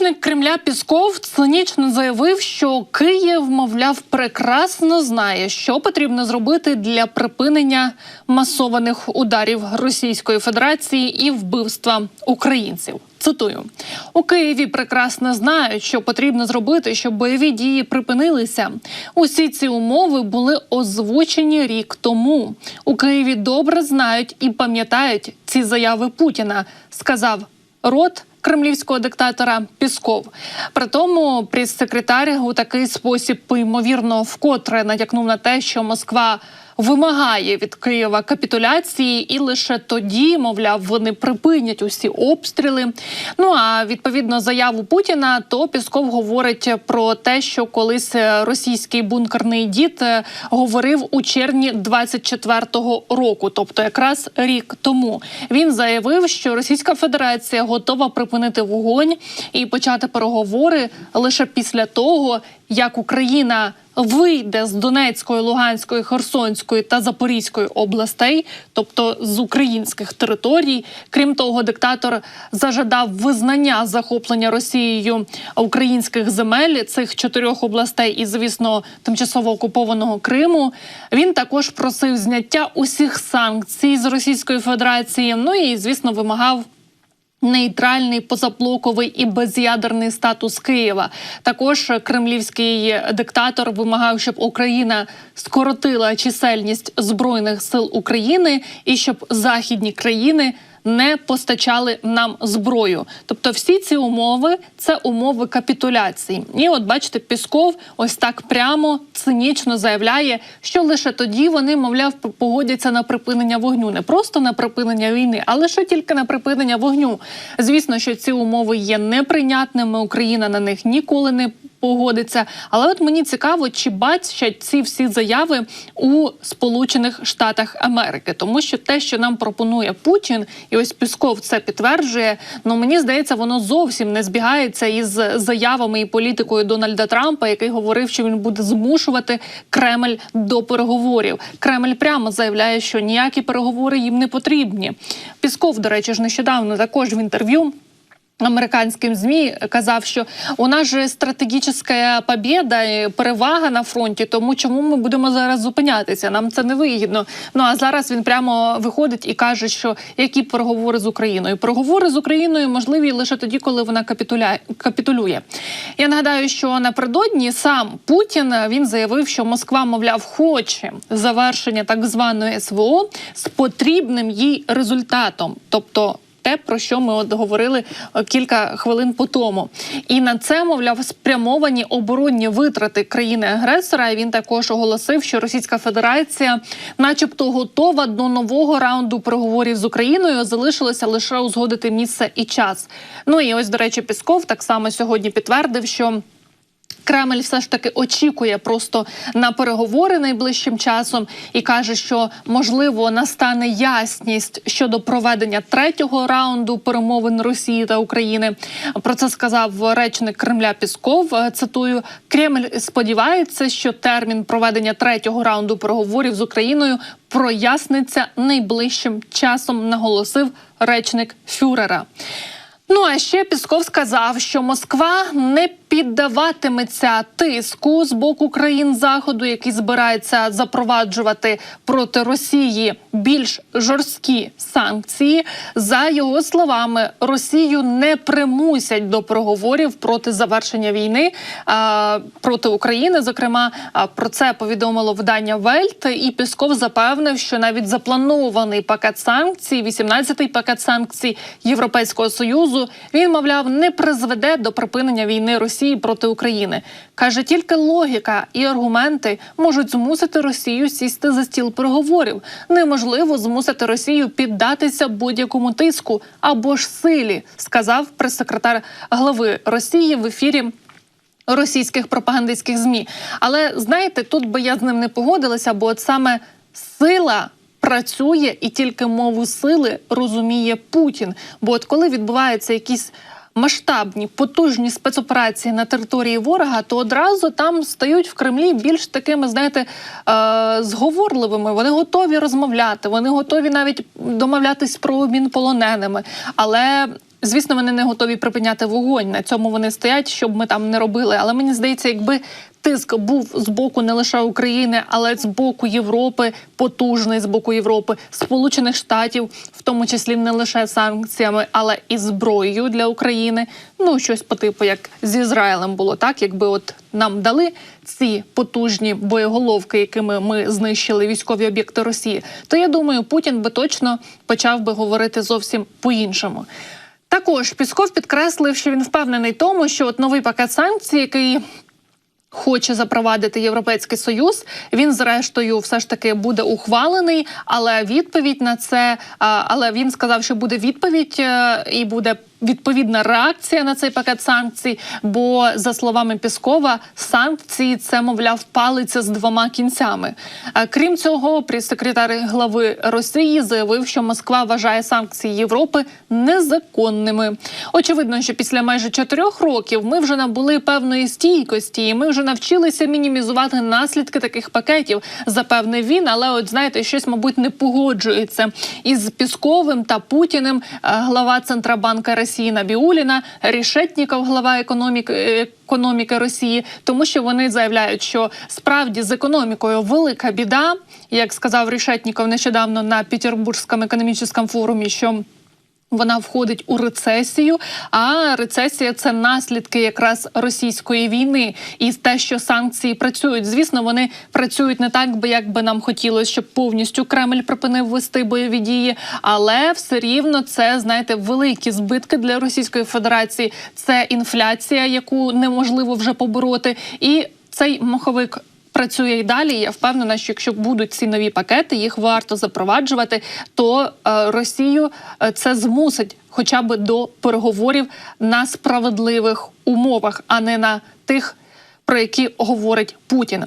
Речник Кремля Пісков цинічно заявив, що Київ, мовляв, прекрасно знає, що потрібно зробити для припинення масованих ударів Російської Федерації і вбивства українців. Цитую у Києві прекрасно знають, що потрібно зробити, щоб бойові дії припинилися. Усі ці умови були озвучені рік тому. У Києві добре знають і пам'ятають ці заяви Путіна. Сказав рот кремлівського диктатора Пісков. При тому прес-секретар у такий спосіб ймовірно вкотре натякнув на те, що Москва вимагає від Києва капітуляції, і лише тоді, мовляв, вони припинять усі обстріли. Ну а відповідно заяву Путіна, то Пісков говорить про те, що колись російський бункерний дід е, говорив у червні 24-го року, тобто якраз рік тому. Він заявив, що Російська Федерація готова припинити вогонь і почати переговори лише після того, як Україна вийде з Донецької, Луганської, Херсонської та Запорізької областей, тобто з українських територій. Крім того, диктатор зажадав визнання захоплення Росією українських земель цих чотирьох областей і, звісно, тимчасово окупованого Криму. Він також просив зняття усіх санкцій з Російської Федерації. Ну і звісно, вимагав. Нейтральний позаблоковий і без'ядерний статус Києва. Також кремлівський диктатор вимагав, щоб Україна скоротила чисельність збройних сил України і щоб західні країни не постачали нам зброю. Тобто, всі ці умови це умови капітуляції. І от бачите, Пісков ось так прямо цинічно заявляє, що лише тоді вони, мовляв, погодяться на припинення вогню, не просто на припинення війни, а лише тільки на припинення вогню. Звісно, що ці умови є неприйнятними. Україна на них ніколи не погодиться. Але от мені цікаво, чи бачать ці всі заяви у Сполучених Штатах Америки, тому що те, що нам пропонує Путін, і ось Пісков це підтверджує. Ну мені здається, воно зовсім не збігається із заявами і політикою Дональда Трампа, який говорив, що він буде змушувати Кремль до переговорів. Кремль прямо заявляє, що ніякі переговори їм не потрібні. Пісков, до речі, ж нещодавно також в інтерв'ю. Американським змі казав, що у нас же стратегічна побєда, і перевага на фронті. Тому чому ми будемо зараз зупинятися? Нам це не вигідно. Ну а зараз він прямо виходить і каже, що які переговори з Україною? Переговори з Україною можливі лише тоді, коли вона капітуля... капітулює. Я нагадаю, що напередодні сам Путін він заявив, що Москва, мовляв, хоче завершення так званої СВО з потрібним їй результатом, тобто те, про що ми от говорили е, кілька хвилин по тому, і на це мовляв спрямовані оборонні витрати країни-агресора. І Він також оголосив, що Російська Федерація, начебто, готова до нового раунду переговорів з Україною. Залишилося лише узгодити місце і час. Ну і ось до речі, Пісков так само сьогодні підтвердив, що. Кремль все ж таки очікує просто на переговори найближчим часом і каже, що можливо настане ясність щодо проведення третього раунду перемовин Росії та України. Про це сказав речник Кремля Пісков. Цитую: Кремль сподівається, що термін проведення третього раунду переговорів з Україною проясниться найближчим часом. Наголосив речник Фюрера. Ну а ще Пісков сказав, що Москва не піддаватиметься тиску з боку країн заходу, які збираються запроваджувати проти Росії більш жорсткі санкції. За його словами, Росію не примусять до переговорів проти завершення війни а, проти України. Зокрема, про це повідомило видання Вельт, і Пісков запевнив, що навіть запланований пакет санкцій, 18-й пакет санкцій Європейського союзу, він мовляв не призведе до припинення війни Росії. Росії проти України. Каже, тільки логіка і аргументи можуть змусити Росію сісти за стіл переговорів. Неможливо змусити Росію піддатися будь-якому тиску або ж силі, сказав прес-секретар глави Росії в ефірі. Російських пропагандистських змі, але знаєте, тут би я з ним не погодилася, бо от саме сила працює і тільки мову сили розуміє Путін. Бо от коли відбуваються якісь масштабні потужні спецоперації на території ворога, то одразу там стають в Кремлі більш такими, знаєте, е зговорливими. Вони готові розмовляти, вони готові навіть домовлятись про обмін полоненими. Але Звісно, вони не готові припиняти вогонь. На цьому вони стоять, щоб ми там не робили. Але мені здається, якби тиск був з боку не лише України, але з боку Європи, потужний з боку Європи, Сполучених Штатів, в тому числі не лише санкціями, але і зброєю для України. Ну щось по типу, як з Ізраїлем було так, якби от нам дали ці потужні боєголовки, якими ми знищили військові об'єкти Росії, то я думаю, Путін би точно почав би говорити зовсім по-іншому. Також Пісков підкреслив, що він впевнений тому, що от новий пакет санкцій, який хоче запровадити Європейський Союз, він зрештою все ж таки буде ухвалений. Але відповідь на це, але він сказав, що буде відповідь е, і буде. Відповідна реакція на цей пакет санкцій. Бо за словами Піскова, санкції це мовляв палиця з двома кінцями. Крім цього, прес-секретар глави Росії заявив, що Москва вважає санкції Європи незаконними. Очевидно, що після майже чотирьох років ми вже набули певної стійкості, і ми вже навчилися мінімізувати наслідки таких пакетів. Запевнив він, але от знаєте, щось, мабуть, не погоджується із Пісковим та Путіним. Е, Глава Центробанка Росії Набіуліна, Рішетніков, глава економіки. Економіки Росії, тому що вони заявляють, що справді з економікою велика біда, як сказав Рішетніков нещодавно на Петербурзькому економічному форумі, що вона входить у рецесію. А рецесія це наслідки якраз російської війни і те, що санкції працюють. Звісно, вони працюють не так, би як би нам хотілося, щоб повністю Кремль припинив вести бойові дії, але все рівно це знаєте великі збитки для Російської Федерації. Це інфляція, яку неможливо вже побороти, і цей маховик працює і далі. Я впевнена, що якщо будуть ці нові пакети, їх варто запроваджувати, то е, Росію е, це змусить хоча б до переговорів на справедливих умовах, а не на тих, про які говорить Путін.